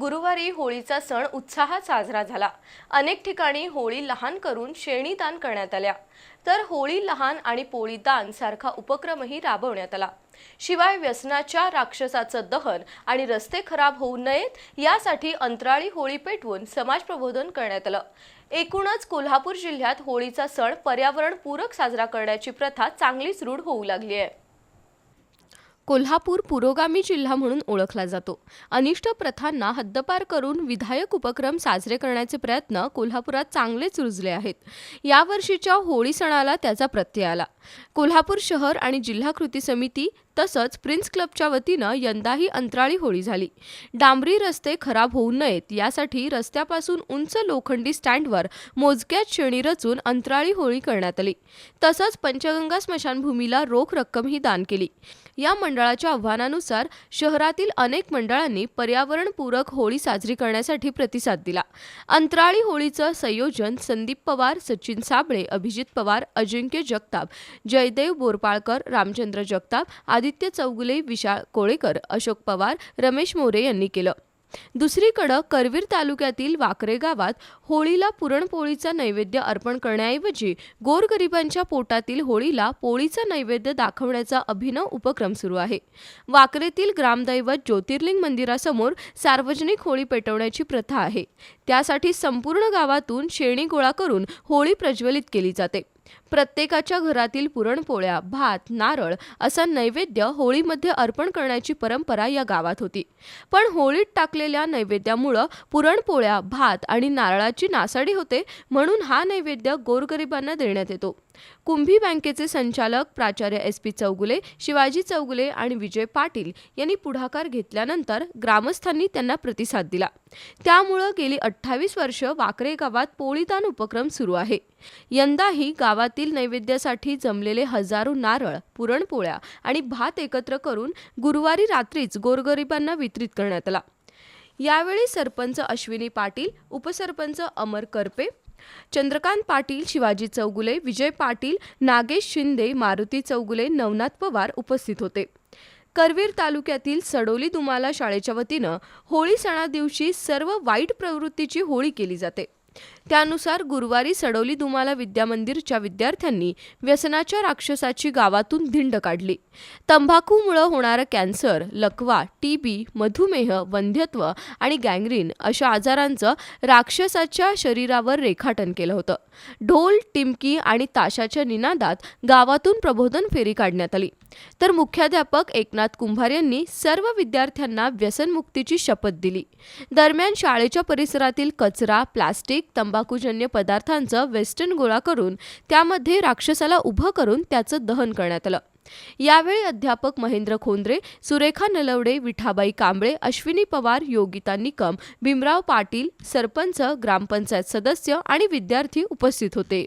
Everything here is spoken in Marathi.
गुरुवारी होळीचा सण उत्साहात साजरा झाला. अनेक ठिकाणी होळी लहान करून शेणी दान करण्यात आल्या. तर होळी लहान आणि पोळी दान सारखा उपक्रमही राबवण्यात आला. शिवाय व्यसनाच्या राक्षसाचं दहन आणि रस्ते खराब होऊ नयेत यासाठी अंतराळी होळी पेटवून समाज प्रबोधन करण्यात आलं. एकूणच कोल्हापूर जिल्ह्यात होळीचा सण पर्यावरणपूरक साजरा करण्याची प्रथा चांगलीच रूढ होऊ लागली आहे. कोल्हापूर पुरोगामी जिल्हा म्हणून ओळखला जातो. अनिष्ट प्रथांना हद्दपार करून विधायक उपक्रम साजरे करण्याचे प्रयत्न कोल्हापुरात चांगलेच रुजले आहेत. यावर्षीच्या होळी सणाला त्याचा प्रत्यय आला. कोल्हापूर शहर आणि जिल्हा कृती समिती तसंच प्रिन्स क्लबच्या वतीनं यंदाही अंतराळी होळी झाली. डांबरी रस्ते खराब होऊ नयेत यासाठी रस्त्यापासून उंच लोखंडी स्टँडवर मोजक्यात शेणी रचून अंतराळी होळी करण्यात आली. तसंच पंचगंगा स्मशानभूमीला रोख रक्कमही दान केली. या मंडळाच्या आव्हानानुसार शहरातील अनेक मंडळांनी पर्यावरणपूरक होळी साजरी करण्यासाठी प्रतिसाद दिला. अंतराळी होळीचं संयोजन संदीप पवार सचिन साबळे अभिजित पवार अजिंक्य जगताप जयदेव बोरपाळकर रामचंद्र जगताप आदित्य चौगुले विशाळ कोळेकर अशोक पवार रमेश मोरे यांनी केलं. दुसरीकडं करवीर तालुक्यातील वाकरे गावात होळीला पुरणपोळीचा नैवेद्य अर्पण करण्याऐवजी गोरगरिबांच्या पोटातील होळीला पोळीचा नैवेद्य दाखवण्याचा अभिनव उपक्रम सुरू आहे. वाकरेतील ग्रामदैवत ज्योतिर्लिंग मंदिरासमोर सार्वजनिक होळी पेटवण्याची प्रथा आहे. त्यासाठी संपूर्ण गावातून शेणी गोळा करून होळी प्रज्वलित केली जाते. प्रत्येकाच्या घरातील पुरणपोळ्या भात नारळ असा नैवेद्य होळीमध्ये अर्पण करण्याची परंपरा या गावात होती. पण होळीत टाकलेल्या नैवेद्यामुळं पुरणपोळ्या भात आणि नारळाची नासाडी होते म्हणून हा नैवेद्य गोरगरिबांना देण्यात येतो. कुंभी बँकेचे संचालक प्राचार्य एस पी चौगुले शिवाजी चौगुले आणि विजय पाटील यांनी पुढाकार घेतल्यानंतर ग्रामस्थांनी त्यांना प्रतिसाद दिला. त्यामुळं गेली अठ्ठावीस वर्ष वाकरे गावात पोळीदान उपक्रम सुरू आहे. यंदाही गावातील नैवेद्यासाठी जमलेले हजारो नारळ पुरणपोळ्या आणि भात एकत्र करून गुरुवारी रात्रीच गोरगरिबांना वितरित करण्यात आला. यावेळी सरपंच अश्विनी पाटील उपसरपंच अमर करपे चंद्रकांत पाटील शिवाजी चौगुले विजय पाटील नागेश शिंदे मारुती चौगुले नवनाथ पवार उपस्थित होते. करवीर तालुक्यातील सडोली दुमाला शाळेच्या वतीनं होळी सणादिवशी सर्व वाईट प्रवृत्तीची होळी केली जाते. त्यानुसार गुरुवारी सडोली दुमाला विद्यामंदिरच्या विद्यार्थ्यांनी व्यसनाच्या राक्षसाची गावातून धिंड काढली. तंबाखूमुळं होणारं कॅन्सर लकवा टीबी मधुमेह वंध्यत्व आणि गँग्रीन अशा आजारांचं राक्षसाच्या शरीरावर रेखाटन केलं होतं. ढोल टिमकी आणि ताशाच्या निनादात गावातून प्रबोधन फेरी काढण्यात आली. तर मुख्याध्यापक एकनाथ कुंभार यांनी सर्व विद्यार्थ्यांना व्यसनमुक्तीची शपथ दिली. दरम्यान शाळेच्या परिसरातील कचरा प्लास्टिक तंबाखूजन्य पदार्थांचं वेस्टर्न गोळा करून त्यामध्ये राक्षसाला उभं करून त्याचं दहन करण्यात आलं. यावेळी अध्यापक महेंद्र खोंद्रे सुरेखा नलवडे विठाबाई कांबळे अश्विनी पवार योगिता निकम भीमराव पाटील सरपंच ग्रामपंचायत सदस्य आणि विद्यार्थी उपस्थित होते.